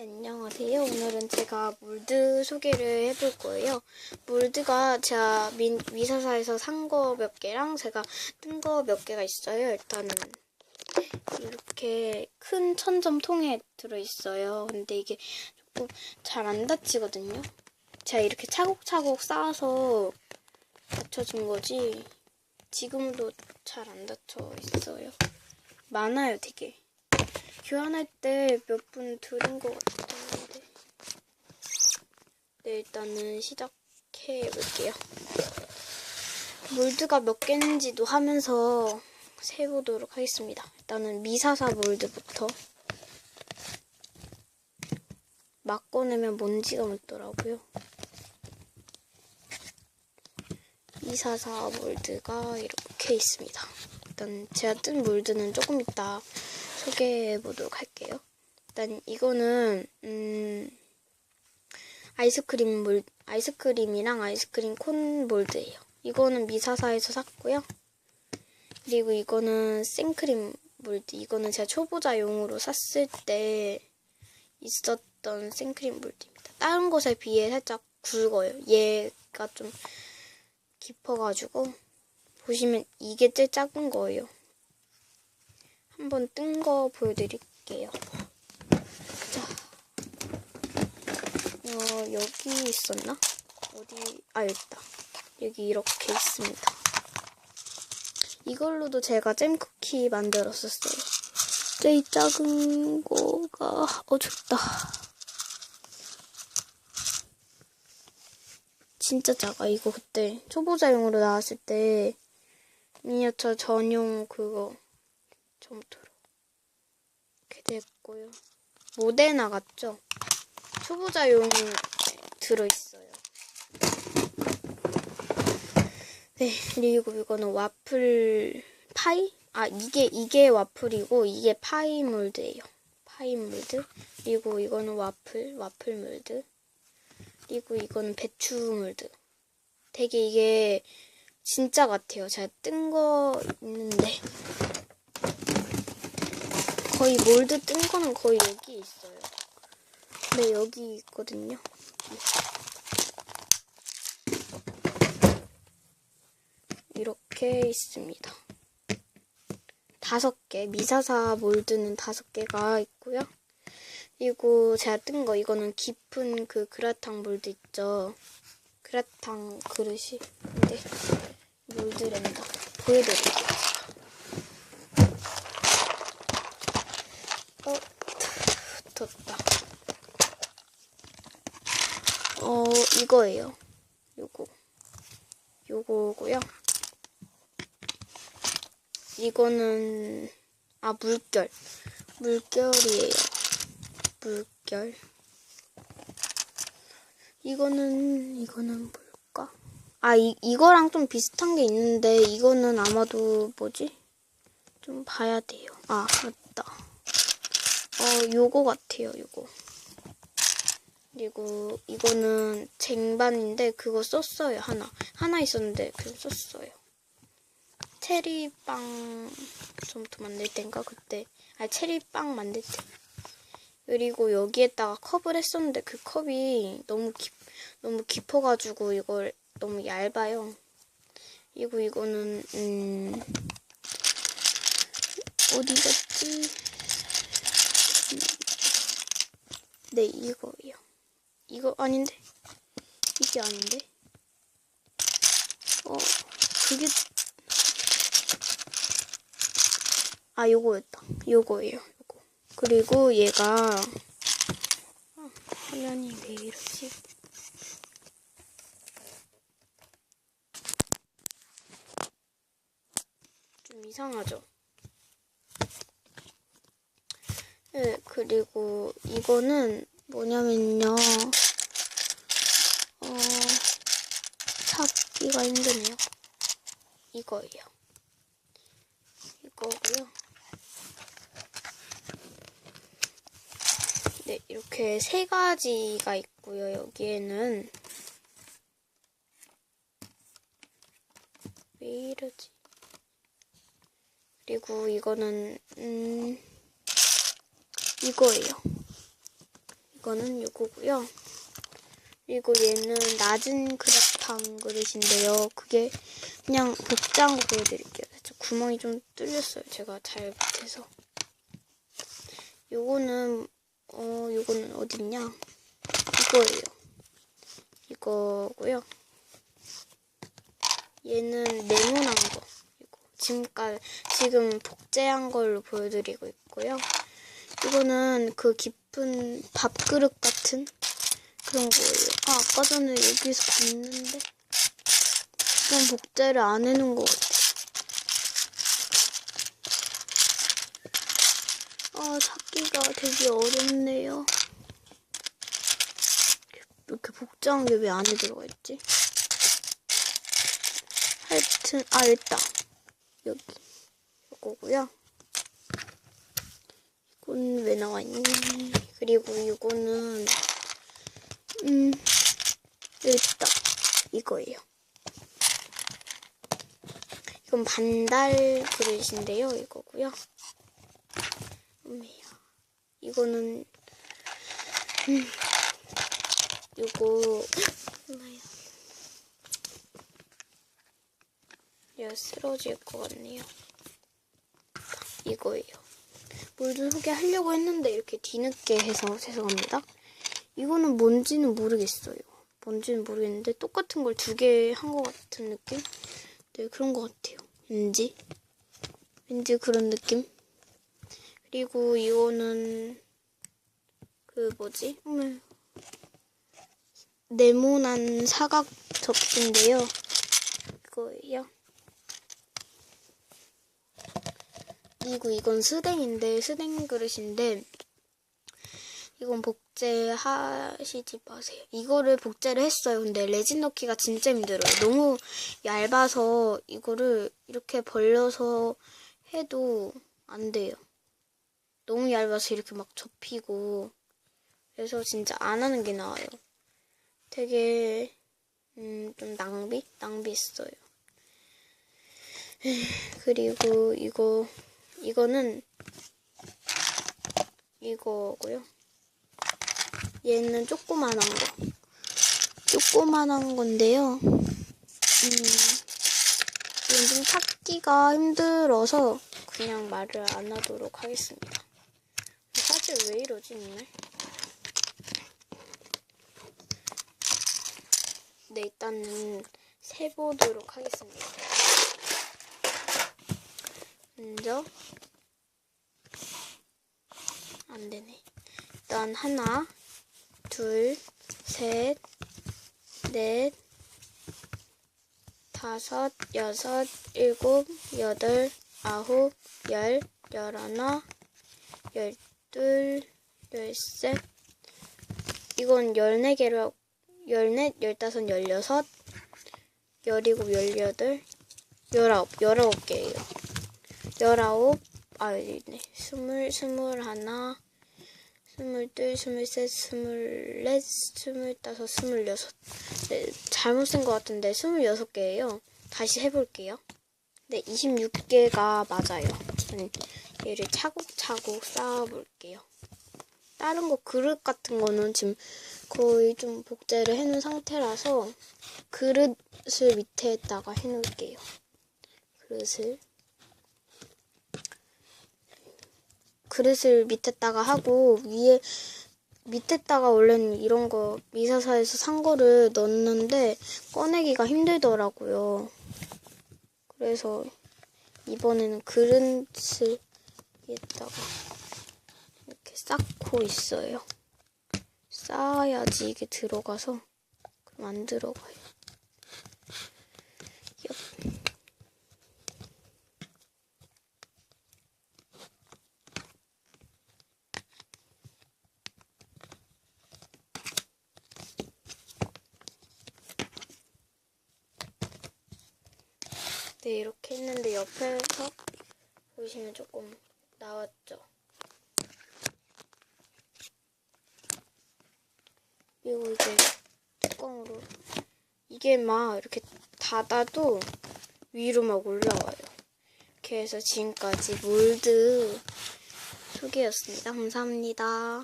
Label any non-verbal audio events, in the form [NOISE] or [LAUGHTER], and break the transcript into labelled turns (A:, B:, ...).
A: 네, 안녕하세요. 오늘은 제가 몰드 소개를 해볼 거예요. 몰드가 제가 민, 미사사에서 산 거 몇 개랑 제가 뜬 거 몇 개가 있어요. 일단은 이렇게 큰 천점 통에 들어있어요. 근데 이게 조금 잘 안 닫히거든요. 제가 이렇게 차곡차곡 쌓아서 닫혀진 거지 지금도 잘 안 닫혀 있어요. 많아요, 되게. 교환할 때 몇 분 들은 것 같은데. 네, 일단은 시작해 볼게요. 몰드가 몇 개인지도 하면서 세보도록 하겠습니다. 일단은 미사사 몰드부터. 막 꺼내면 먼지가 묻더라고요. 미사사 몰드가 이렇게 있습니다. 일단 제가 뜬 몰드는 조금 이따 소개해 보도록 할게요. 일단 이거는 음 아이스크림 몰 아이스크림이랑 아이스크림 콘 몰드예요. 이거는 미사사에서 샀고요. 그리고 이거는 생크림 몰드. 이거는 제가 초보자용으로 샀을 때 있었던 생크림 몰드입니다. 다른 것에 비해 살짝 굵어요. 얘가 좀 깊어가지고 보시면 이게 제일 작은 거예요. 한번 뜬 거 보여드릴게요. 자, 어, 여기 있었나? 어디, 아, 여기 있다. 여기 이렇게 있습니다. 이걸로도 제가 잼쿠키 만들었었어요. 제일 작은 거가, 어, 춥다. 진짜 작아. 이거 그때 초보자용으로 나왔을 때 미니어처 전용 그거 처음부터 이렇게 됐고요. 모데나 같죠? 초보자용이 들어있어요. 네, 그리고 이거는 와플 파이? 아, 이게, 이게 와플이고, 이게 파이 몰드예요. 파이 몰드. 그리고 이거는 와플, 와플 몰드. 그리고 이거는 배추 몰드. 되게 이게 진짜 같아요. 제가 뜬 거 있는데. 거의 몰드 뜬 거는 거의 여기 있어요. 네, 여기 있거든요. 이렇게 있습니다. 다섯 개, 미사사 몰드는 다섯 개가 있고요. 그리고 제가 뜬 거, 이거는 깊은 그 그라탕 몰드 있죠. 그라탕 그릇이. 근데 몰드랜다. 보여드릴게요. 어, 뒀다. 어, 이거예요. 요거. 요거고요. 이거는, 아, 물결. 물결이에요. 물결. 이거는, 이거는 뭘까? 아, 이, 이거랑 좀 비슷한 게 있는데, 이거는 아마도 뭐지? 좀 봐야 돼요. 아, 맞다. 어, 요거 같아요, 요거. 그리고 이거는 쟁반인데 그거 썼어요, 하나. 하나 있었는데 그거 썼어요. 체리빵 좀부터 만들 땐가 그때. 아, 체리빵 만들 때. 그리고 여기에다가 컵을 했었는데 그 컵이 너무 깊, 너무 깊어가지고 이걸 너무 얇아요. 그리고 이거는, 음, 어디 갔지? 네, 이거예요. 이거 아닌데? 이게 아닌데? 어, 그게, 아, 요거였다. 요거예요, 요거. 그리고 얘가, 아, 화면이 왜 이러지? 좀 이상하죠? 네, 그리고 이거는 뭐냐면요. 어, 찾기가 힘드네요. 이거예요. 이거고요. 네, 이렇게 세 가지가 있고요. 여기에는 왜 이러지? 그리고 이거는 음 이거예요. 이거는 요거고요. 그리고 얘는 낮은 그릇탕 그릇인데요. 그게 그냥 복장 보여드릴게요. 살짝 구멍이 좀 뚫렸어요. 제가 잘 못해서. 요거는 어 요거는 어딨냐? 이거예요. 이거고요. 얘는 네모난 거. 이거 지금까지 지금 복제한 걸로 보여드리고 있고요. 이거는 그 깊은 밥그릇 같은 그런 거예요. 아, 아까 전에 여기서 봤는데 그냥 복제를 안 해놓은 것 같아. 아, 찾기가 되게 어렵네요. 이렇게 복잡한 게 왜 안에 들어가 있지? 하여튼, 아, 있다. 여기. 이거고요. 이건 왜 나와 있니? 그리고 이거는, 음, 여기 있다. 이거예요. 이건 반달 그릇인데요. 이거고요. 음이야. 이거는, 음, 이거, 엄마야. 얘 쓰러질 것 같네요. 이거예요. 물좀 소개하려고 했는데 이렇게 뒤늦게 해서 죄송합니다. 이거는 뭔지는 모르겠어요. 뭔지는 모르겠는데 똑같은 걸 두 개 한 것 같은 느낌? 네, 그런 것 같아요. 왠지. 왠지 그런 느낌? 그리고 이거는 그 뭐지? 음, 네모난 사각 접시인데요. 이거예요. 그리고 이건 스댕인데 스댕 그릇인데 이건 복제하시지 마세요. 이거를 복제를 했어요. 근데 레진 넣기가 진짜 힘들어요. 너무 얇아서 이거를 이렇게 벌려서 해도 안 돼요. 너무 얇아서 이렇게 막 접히고 그래서 진짜 안 하는 게 나아요. 되게 음, 좀 낭비? 낭비했어요. [SIGHS] 그리고 이거 이거는 이거고요. 얘는 조그만한 거. 조그만한 건데요. 음, 좀 찾기가 힘들어서 그냥 말을 안 하도록 하겠습니다. 사실 왜 이러지, 오늘? 네, 일단은 세보도록 하겠습니다. 먼저 안 되네. 일단 하나, 둘, 셋, 넷, 다섯, 여섯, 일곱, 여덟, 아홉, 열, 열하나, 열둘, 열셋. 이건 열네 개로 열넷, 열다섯, 열여섯, 열일곱, 열여덟, 열아홉, 열아홉 개예요. 열아홉, 아, 여기 있네. 스물, 스물 하나, 스물둘, 스물셋, 스물넷, 스물다섯, 스물여섯. 네, 잘못 쓴 것 같은데, 스물여섯 개예요. 다시 해볼게요. 네, 26개가 맞아요. 저는 얘를 차곡차곡 쌓아볼게요. 다른 거 그릇 같은 거는 지금 거의 좀 복제를 해놓은 상태라서 그릇을 밑에다가 해놓을게요. 그릇을 그릇을 밑에다가 하고 위에 밑에다가 원래는 이런 거 미사사에서 산 거를 넣었는데 꺼내기가 힘들더라고요. 그래서 이번에는 그릇을 위에다가 이렇게 쌓고 있어요. 쌓아야지 이게 들어가서 그럼 안 들어가요. 네, 이렇게 했는데 옆에서 보시면 조금 나왔죠. 그리고 이제 뚜껑으로 이게 막 이렇게 닫아도 위로 막 올라와요. 이렇게 해서 지금까지 몰드 소개였습니다. 감사합니다.